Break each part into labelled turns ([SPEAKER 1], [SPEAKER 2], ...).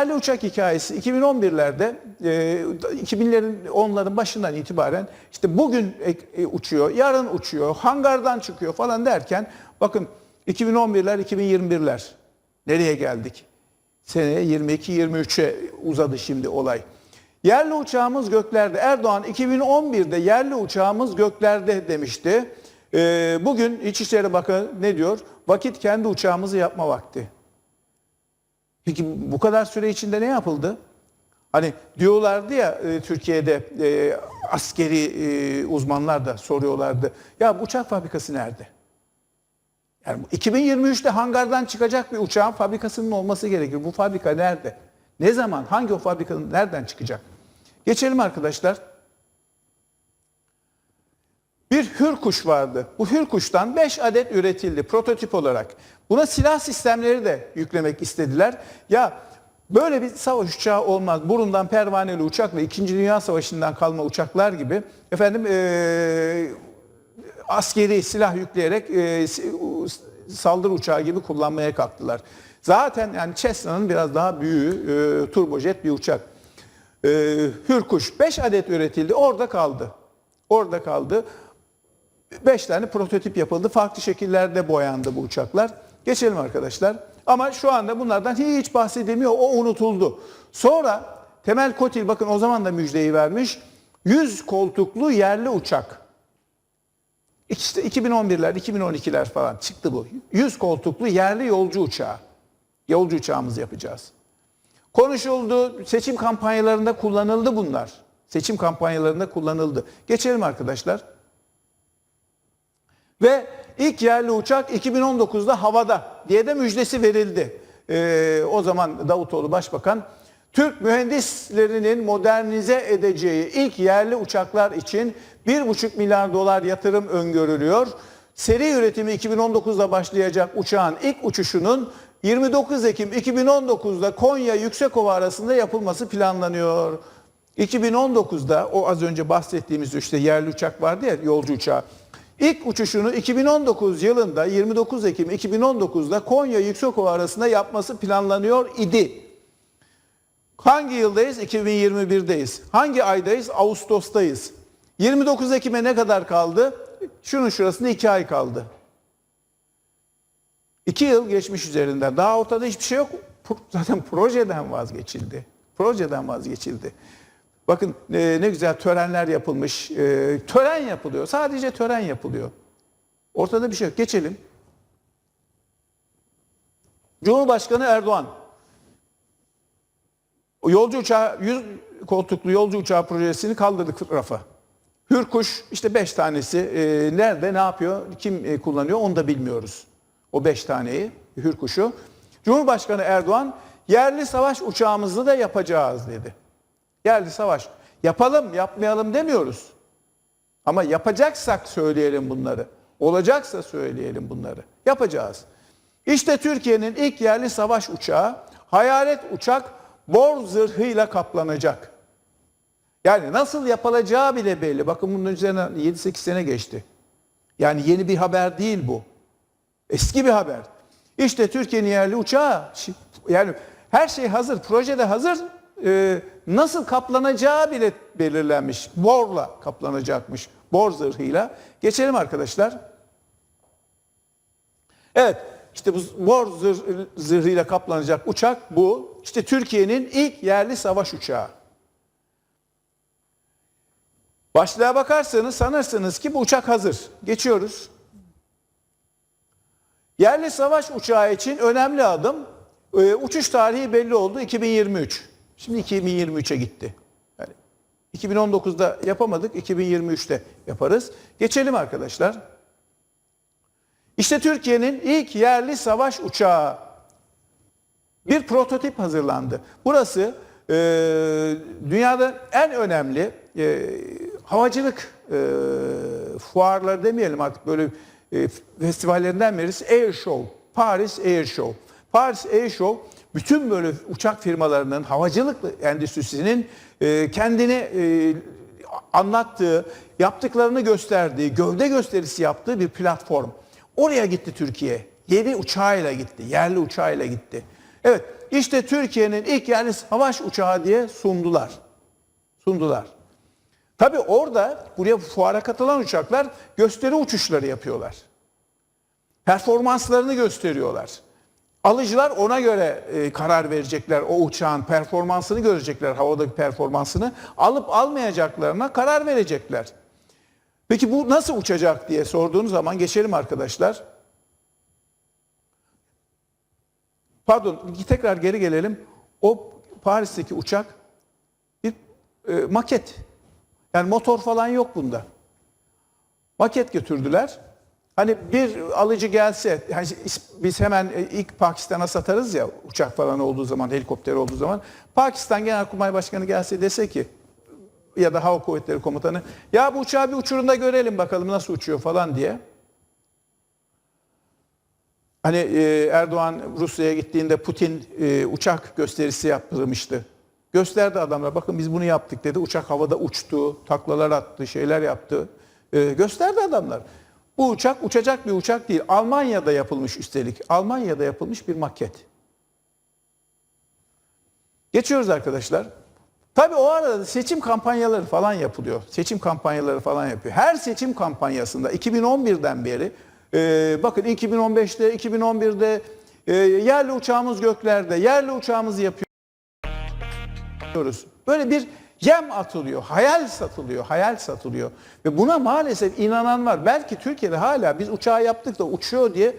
[SPEAKER 1] Yerli uçak hikayesi 2011'lerde e, 2000'lerin onların başından itibaren işte bugün e, e, uçuyor, yarın uçuyor, hangardan çıkıyor falan derken bakın 2011'ler 2021'ler nereye geldik? Seneye 22-23'e uzadı şimdi olay. Yerli uçağımız göklerde. Erdoğan 2011'de yerli uçağımız göklerde demişti. Ee, bugün İçişleri Bakanı ne diyor? Vakit kendi uçağımızı yapma vakti. Peki bu kadar süre içinde ne yapıldı? Hani diyorlardı ya e, Türkiye'de e, askeri e, uzmanlar da soruyorlardı. Ya bu uçak fabrikası nerede? Yani 2023'te hangardan çıkacak bir uçağın fabrikasının olması gerekir. Bu fabrika nerede? Ne zaman? Hangi o fabrikanın nereden çıkacak? Geçelim arkadaşlar. Bir hürkuş vardı. Bu hürkuştan 5 adet üretildi prototip olarak. Buna silah sistemleri de yüklemek istediler. Ya böyle bir savaş uçağı olmaz. Burundan pervaneli uçakla 2. Dünya Savaşı'ndan kalma uçaklar gibi efendim eee askeri silah yükleyerek e, saldırı uçağı gibi kullanmaya kalktılar. Zaten yani Cessna'nın biraz daha büyüğü e, turbojet bir uçak. E, Hürkuş 5 adet üretildi orada kaldı. Orada kaldı. 5 tane prototip yapıldı. Farklı şekillerde boyandı bu uçaklar. Geçelim arkadaşlar. Ama şu anda bunlardan hiç bahsedilmiyor. O unutuldu. Sonra Temel Kotil bakın o zaman da müjdeyi vermiş. 100 koltuklu yerli uçak. İşte 2011'ler, 2012'ler falan çıktı bu. 100 koltuklu yerli yolcu uçağı. Yolcu uçağımızı yapacağız. Konuşuldu, seçim kampanyalarında kullanıldı bunlar. Seçim kampanyalarında kullanıldı. Geçelim arkadaşlar. Ve ilk yerli uçak 2019'da havada diye de müjdesi verildi. Ee, o zaman Davutoğlu Başbakan Türk mühendislerinin modernize edeceği ilk yerli uçaklar için 1,5 milyar dolar yatırım öngörülüyor. Seri üretimi 2019'da başlayacak uçağın ilk uçuşunun 29 Ekim 2019'da Konya Yüksekova arasında yapılması planlanıyor. 2019'da o az önce bahsettiğimiz işte yerli uçak vardı ya yolcu uçağı. İlk uçuşunu 2019 yılında 29 Ekim 2019'da Konya Yüksekova arasında yapması planlanıyor idi. Hangi yıldayız? 2021'deyiz. Hangi aydayız? Ağustos'tayız. 29 Ekim'e ne kadar kaldı? Şunun şurasında 2 ay kaldı. 2 yıl geçmiş üzerinden. Daha ortada hiçbir şey yok. Zaten projeden vazgeçildi. Projeden vazgeçildi. Bakın e, ne güzel törenler yapılmış. E, tören yapılıyor. Sadece tören yapılıyor. Ortada bir şey yok. Geçelim. Cumhurbaşkanı Erdoğan yolcu uçağı 100 koltuklu yolcu uçağı projesini kaldırdık rafa. Hürkuş işte 5 tanesi e, nerede ne yapıyor kim e, kullanıyor onu da bilmiyoruz. O 5 taneyi Hürkuş'u. Cumhurbaşkanı Erdoğan yerli savaş uçağımızı da yapacağız dedi. Yerli savaş yapalım yapmayalım demiyoruz. Ama yapacaksak söyleyelim bunları. Olacaksa söyleyelim bunları. Yapacağız. İşte Türkiye'nin ilk yerli savaş uçağı hayalet uçak bor zırhıyla kaplanacak. Yani nasıl yapılacağı bile belli. Bakın bunun üzerine 7-8 sene geçti. Yani yeni bir haber değil bu. Eski bir haber. İşte Türkiye'nin yerli uçağı yani her şey hazır, projede hazır. Ee, nasıl kaplanacağı bile belirlenmiş. Borla kaplanacakmış. Bor zırhıyla. Geçelim arkadaşlar. Evet. İşte bu bor zırh, zırhıyla kaplanacak uçak bu. İşte Türkiye'nin ilk yerli savaş uçağı. Başlığa bakarsanız sanırsınız ki bu uçak hazır. Geçiyoruz. Yerli savaş uçağı için önemli adım. Ee, uçuş tarihi belli oldu 2023. Şimdi 2023'e gitti. Yani 2019'da yapamadık, 2023'te yaparız. Geçelim arkadaşlar. İşte Türkiye'nin ilk yerli savaş uçağı bir prototip hazırlandı. Burası e, dünyada en önemli e, havacılık e, fuarları demeyelim artık böyle e, festivallerinden birisi Air Show. Paris Air Show. Paris Air Show bütün böyle uçak firmalarının havacılık endüstrisinin e, kendini e, anlattığı, yaptıklarını gösterdiği, gövde gösterisi yaptığı bir platform. Oraya gitti Türkiye. Yeni uçağıyla gitti, yerli uçağıyla gitti. Evet işte Türkiye'nin ilk yerli savaş uçağı diye sundular. Sundular. Tabi orada buraya fuara katılan uçaklar gösteri uçuşları yapıyorlar. Performanslarını gösteriyorlar. Alıcılar ona göre e, karar verecekler. O uçağın performansını görecekler, havadaki performansını. Alıp almayacaklarına karar verecekler. Peki bu nasıl uçacak diye sorduğunuz zaman geçelim arkadaşlar. Pardon, tekrar geri gelelim. O Paris'teki uçak bir e, maket. Yani motor falan yok bunda. Maket götürdüler. Hani bir alıcı gelse, hani biz hemen e, ilk Pakistan'a satarız ya uçak falan olduğu zaman, helikopter olduğu zaman. Pakistan Genelkurmay Başkanı gelse dese ki ya da Hava Kuvvetleri Komutanı ya bu uçağı bir uçurunda görelim bakalım nasıl uçuyor falan diye. Hani e, Erdoğan Rusya'ya gittiğinde Putin e, uçak gösterisi yaptırmıştı. Gösterdi adamlar bakın biz bunu yaptık dedi. Uçak havada uçtu, taklalar attı, şeyler yaptı. Gösterdi adamlar. Bu uçak uçacak bir uçak değil. Almanya'da yapılmış üstelik. Almanya'da yapılmış bir maket. Geçiyoruz arkadaşlar. Tabii o arada seçim kampanyaları falan yapılıyor. Seçim kampanyaları falan yapıyor. Her seçim kampanyasında 2011'den beri e, bakın 2015'te, 2011'de e, yerli uçağımız göklerde, yerli uçağımızı yapıyoruz. Böyle bir yem atılıyor, hayal satılıyor, hayal satılıyor. Ve buna maalesef inanan var. Belki Türkiye'de hala biz uçağı yaptık da uçuyor diye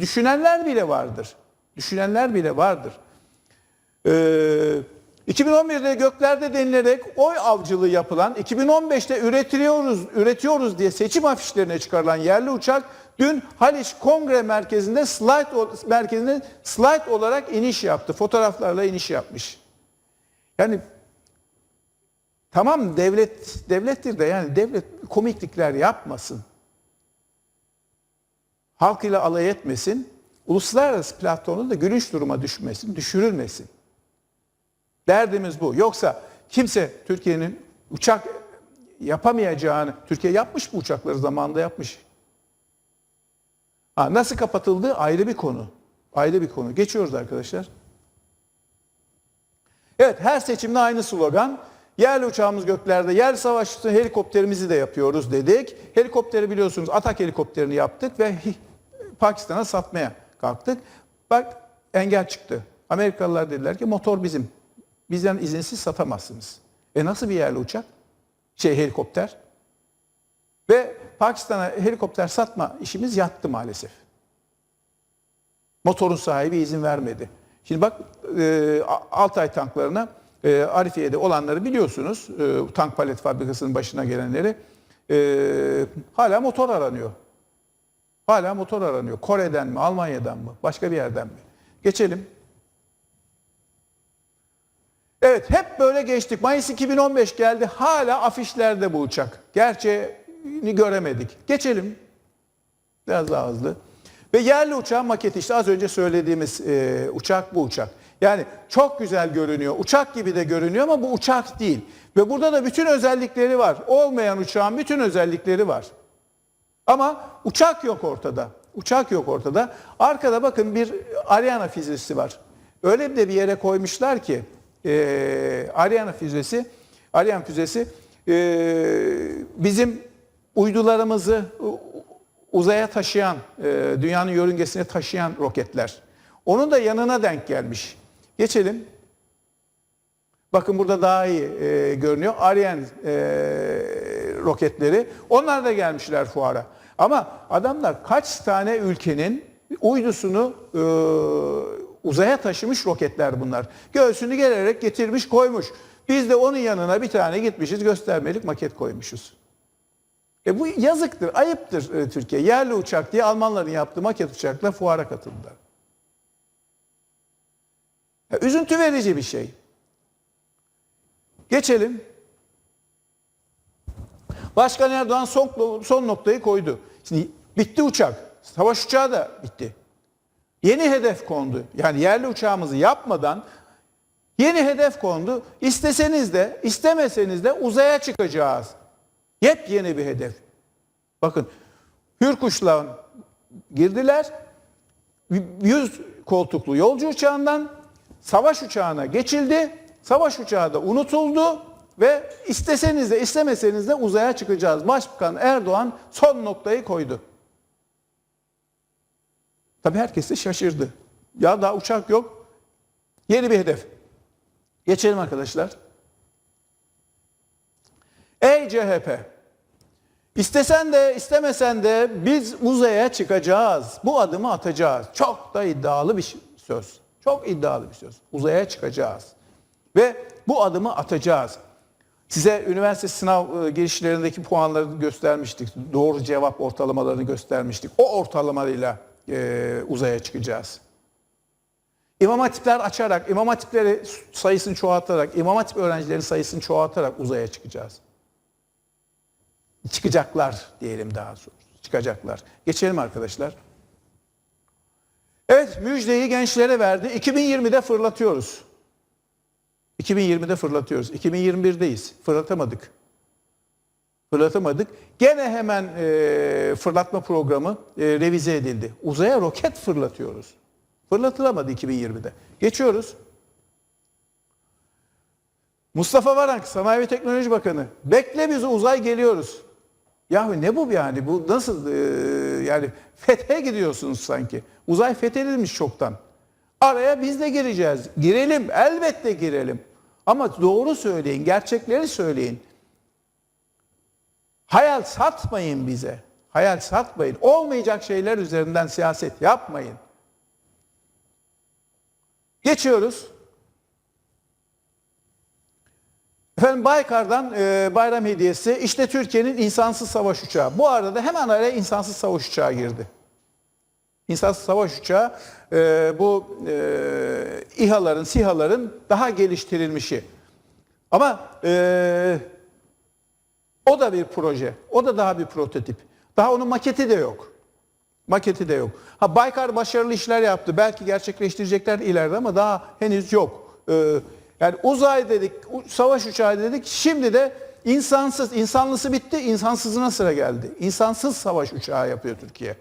[SPEAKER 1] düşünenler bile vardır. Düşünenler bile vardır. Ee, 2011'de göklerde denilerek oy avcılığı yapılan, 2015'te üretiyoruz, üretiyoruz diye seçim afişlerine çıkarılan yerli uçak dün Haliç Kongre Merkezi'nde slide merkezinde slide olarak iniş yaptı. Fotoğraflarla iniş yapmış. Yani tamam devlet devlettir de yani devlet komiklikler yapmasın. Halk ile alay etmesin. Uluslararası platformda da gülünç duruma düşmesin, düşürülmesin. Derdimiz bu. Yoksa kimse Türkiye'nin uçak yapamayacağını, Türkiye yapmış bu uçakları zamanında yapmış. Ha, nasıl kapatıldığı ayrı bir konu. Ayrı bir konu. Geçiyoruz arkadaşlar. Evet her seçimde aynı slogan. Yerli uçağımız göklerde, yer savaşçısı helikopterimizi de yapıyoruz dedik. Helikopteri biliyorsunuz Atak helikopterini yaptık ve Pakistan'a satmaya kalktık. Bak engel çıktı. Amerikalılar dediler ki motor bizim. Bizden izinsiz satamazsınız. E nasıl bir yerli uçak? Şey helikopter. Ve Pakistan'a helikopter satma işimiz yattı maalesef. Motorun sahibi izin vermedi. Şimdi bak e, Altay tanklarına e, Arifiye'de olanları biliyorsunuz. E, tank palet fabrikasının başına gelenleri. E, hala motor aranıyor. Hala motor aranıyor. Kore'den mi, Almanya'dan mı, başka bir yerden mi? Geçelim. Evet hep böyle geçtik. Mayıs 2015 geldi. Hala afişlerde bu uçak. Gerçeğini göremedik. Geçelim. Biraz daha hızlı. Ve yerli uçağın maketi işte az önce söylediğimiz e, uçak bu uçak. Yani çok güzel görünüyor. Uçak gibi de görünüyor ama bu uçak değil. Ve burada da bütün özellikleri var. Olmayan uçağın bütün özellikleri var. Ama uçak yok ortada. Uçak yok ortada. Arkada bakın bir Ariana füzesi var. Öyle de bir yere koymuşlar ki e, Ariana füzesi, Ariane füzesi e, bizim uydularımızı uzaya taşıyan, e, dünyanın yörüngesine taşıyan roketler. Onun da yanına denk gelmiş. Geçelim. Bakın burada daha iyi e, görünüyor. Ariane roketleri. Onlar da gelmişler fuara. Ama adamlar kaç tane ülkenin uydusunu e, uzaya taşımış roketler bunlar. Göğsünü gelerek getirmiş koymuş. Biz de onun yanına bir tane gitmişiz göstermelik maket koymuşuz. E bu yazıktır, ayıptır e, Türkiye. Yerli uçak diye Almanların yaptığı maket uçakla fuara katıldılar. Ya, üzüntü verici bir şey. Geçelim. Başkan Erdoğan son, son noktayı koydu. Şimdi bitti uçak. Savaş uçağı da bitti. Yeni hedef kondu. Yani yerli uçağımızı yapmadan yeni hedef kondu. İsteseniz de istemeseniz de uzaya çıkacağız. Yepyeni bir hedef. Bakın Hürkuş'la girdiler. 100 koltuklu yolcu uçağından savaş uçağına geçildi. Savaş uçağı da unutuldu ve isteseniz de istemeseniz de uzaya çıkacağız. Başbakan Erdoğan son noktayı koydu. Tabii herkes de şaşırdı. Ya daha uçak yok. Yeni bir hedef. Geçelim arkadaşlar. Ey CHP! İstesen de istemesen de biz uzaya çıkacağız. Bu adımı atacağız. Çok da iddialı bir söz. Çok iddialı bir söz. Uzaya çıkacağız. Ve bu adımı atacağız. Size üniversite sınav e, girişlerindeki puanları göstermiştik. Doğru cevap ortalamalarını göstermiştik. O ortalamayla e, uzaya çıkacağız. İmam hatipler açarak, imam hatipleri sayısını çoğaltarak, imam hatip öğrencilerin sayısını çoğaltarak uzaya çıkacağız. Çıkacaklar diyelim daha sonra. Çıkacaklar. Geçelim arkadaşlar. Evet müjdeyi gençlere verdi. 2020'de fırlatıyoruz. 2020'de fırlatıyoruz. 2021'deyiz. Fırlatamadık. Fırlatamadık. Gene hemen e, fırlatma programı e, revize edildi. Uzaya roket fırlatıyoruz. Fırlatılamadı 2020'de. Geçiyoruz. Mustafa Varank, Sanayi ve Teknoloji Bakanı. Bekle bizi uzay geliyoruz. Yahu ne bu yani? Bu nasıl e, yani fethe gidiyorsunuz sanki. Uzay fethedilmiş çoktan. Araya biz de gireceğiz. Girelim, elbette girelim. Ama doğru söyleyin, gerçekleri söyleyin. Hayal satmayın bize. Hayal satmayın. Olmayacak şeyler üzerinden siyaset yapmayın. Geçiyoruz. Efendim Baykar'dan e, bayram hediyesi işte Türkiye'nin insansız savaş uçağı. Bu arada hemen araya insansız savaş uçağı girdi. İnsansız savaş uçağı e, bu e, İHA'ların, SİHA'ların daha geliştirilmişi. Ama e, o da bir proje. O da daha bir prototip. Daha onun maketi de yok. Maketi de yok. Ha Baykar başarılı işler yaptı. Belki gerçekleştirecekler ileride ama daha henüz yok. Ee, yani uzay dedik, savaş uçağı dedik. Şimdi de insansız, insanlısı bitti, insansızına sıra geldi. İnsansız savaş uçağı yapıyor Türkiye.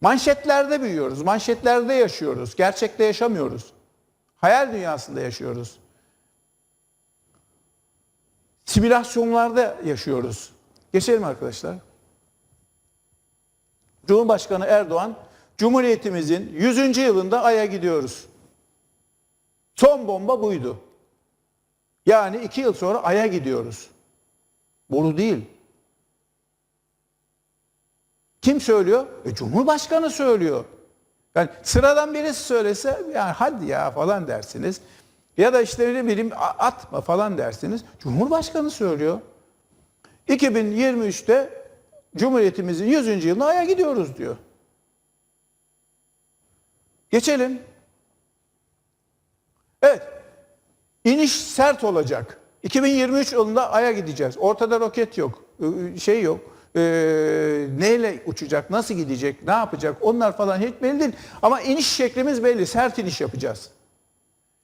[SPEAKER 1] Manşetlerde büyüyoruz, manşetlerde yaşıyoruz. Gerçekte yaşamıyoruz. Hayal dünyasında yaşıyoruz. Simülasyonlarda yaşıyoruz. Geçelim arkadaşlar. Cumhurbaşkanı Erdoğan, Cumhuriyetimizin 100. yılında Ay'a gidiyoruz. Son bomba buydu. Yani iki yıl sonra Ay'a gidiyoruz. Boru değil. Kim söylüyor? E, Cumhurbaşkanı söylüyor. Yani sıradan birisi söylese yani hadi ya falan dersiniz. Ya da işte ne bileyim atma falan dersiniz. Cumhurbaşkanı söylüyor. 2023'te Cumhuriyetimizin 100. yılına Ay'a gidiyoruz diyor. Geçelim. Evet. İniş sert olacak. 2023 yılında Ay'a gideceğiz. Ortada roket yok. Ee, Şey yok. Ee, neyle uçacak, nasıl gidecek, ne yapacak onlar falan hiç belli değil. Ama iniş şeklimiz belli. Sert iniş yapacağız.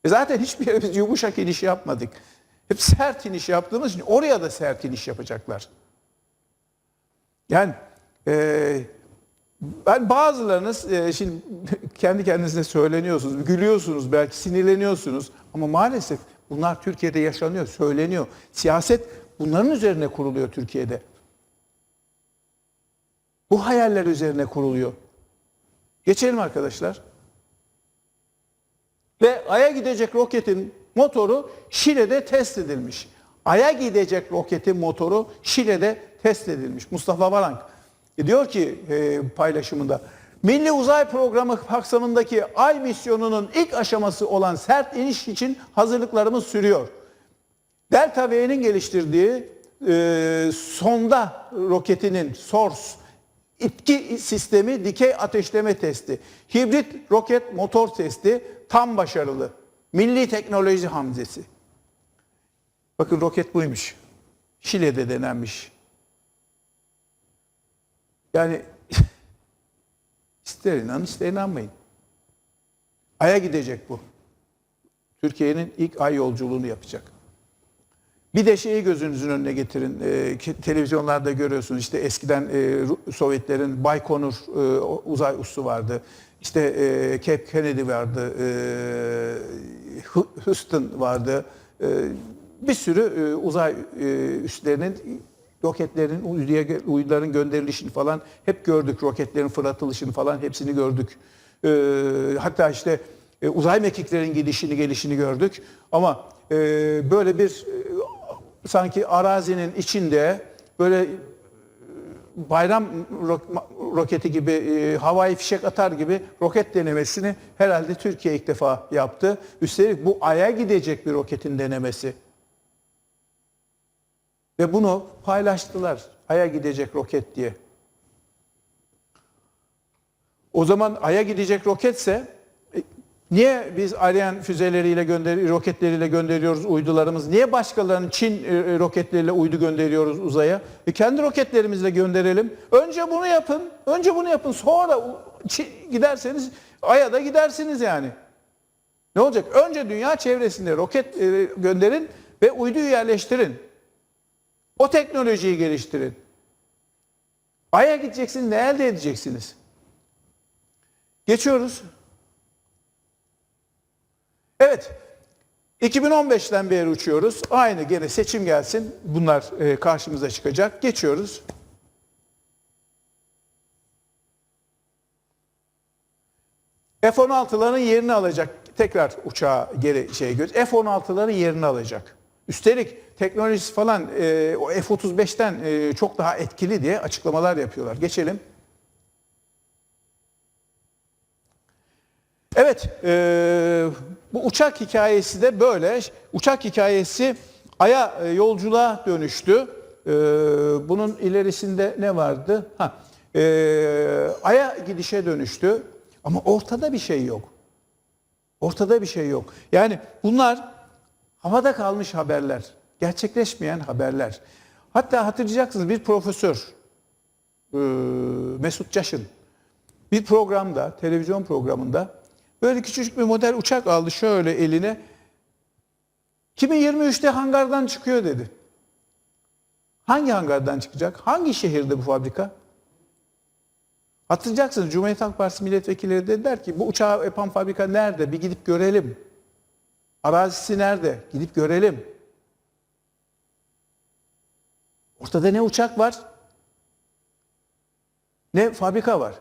[SPEAKER 1] E zaten hiçbir yere biz yumuşak iniş yapmadık. Hep sert iniş yaptığımız için oraya da sert iniş yapacaklar. Yani e, ben bazılarınız e, şimdi kendi kendinize söyleniyorsunuz, gülüyorsunuz, belki sinirleniyorsunuz ama maalesef bunlar Türkiye'de yaşanıyor, söyleniyor. Siyaset bunların üzerine kuruluyor Türkiye'de. Bu hayaller üzerine kuruluyor. Geçelim arkadaşlar. Ve Ay'a gidecek roketin motoru Şile'de test edilmiş. Ay'a gidecek roketin motoru Şile'de test edilmiş. Mustafa Varank e, diyor ki e, paylaşımında Milli Uzay Programı kapsamındaki Ay misyonunun ilk aşaması olan sert iniş için hazırlıklarımız sürüyor. Delta V'nin geliştirdiği e, sonda roketinin Source itki sistemi dikey ateşleme testi, hibrit roket motor testi tam başarılı. Milli teknoloji hamzesi. Bakın roket buymuş. Şile'de denenmiş. Yani ister inanın ister inanmayın. Ay'a gidecek bu. Türkiye'nin ilk ay yolculuğunu yapacak. Bir de şeyi gözünüzün önüne getirin. Ki- televizyonlarda görüyorsunuz işte eskiden e, Sovyetlerin Baykonur e, uzay üssü vardı. İşte e, Cape Kennedy vardı. E, Houston vardı. E, bir sürü e, uzay e, üslerinin roketlerin uyduya uyduların gönderilişini falan hep gördük. Roketlerin fırlatılışını falan hepsini gördük. E, hatta işte e, uzay mekiklerin gidişini gelişini gördük. Ama e, böyle bir e, sanki arazinin içinde böyle e, bayram ro- roketi gibi e, havai fişek atar gibi roket denemesini herhalde Türkiye ilk defa yaptı. Üstelik bu aya gidecek bir roketin denemesi. Ve bunu paylaştılar. Aya gidecek roket diye. O zaman Ay'a gidecek roketse e, niye biz Ariane füzeleriyle gönder roketleriyle gönderiyoruz uydularımız? Niye başkalarının Çin e, roketleriyle uydu gönderiyoruz uzaya? E kendi roketlerimizle gönderelim. Önce bunu yapın. Önce bunu yapın. Sonra Çin- giderseniz Ay'a da gidersiniz yani. Ne olacak? Önce dünya çevresinde roket e, gönderin ve uyduyu yerleştirin. O teknolojiyi geliştirin. Ay'a gideceksiniz, ne elde edeceksiniz? Geçiyoruz. Evet. 2015'ten beri uçuyoruz. Aynı gene seçim gelsin. Bunlar e, karşımıza çıkacak. Geçiyoruz. F-16'ların yerini alacak. Tekrar uçağa geri şey göz. F-16'ların yerini alacak. Üstelik teknolojisi falan e, o F-35'ten e, çok daha etkili diye açıklamalar yapıyorlar. Geçelim. Evet, e, bu uçak hikayesi de böyle. Uçak hikayesi Ay'a e, yolculuğa dönüştü. E, bunun ilerisinde ne vardı? Ha, e, Ay'a gidişe dönüştü. Ama ortada bir şey yok. Ortada bir şey yok. Yani bunlar havada kalmış haberler. Gerçekleşmeyen haberler. Hatta hatırlayacaksınız bir profesör e, Mesut Caşın bir programda, televizyon programında böyle küçücük bir model uçak aldı şöyle eline. 2023'te hangardan çıkıyor dedi. Hangi hangardan çıkacak? Hangi şehirde bu fabrika? Hatırlayacaksınız Cumhuriyet Halk Partisi milletvekilleri dediler ki bu uçağı yapan fabrika nerede? Bir gidip görelim. Arazisi nerede? Gidip görelim. Ortada ne uçak var? Ne fabrika var?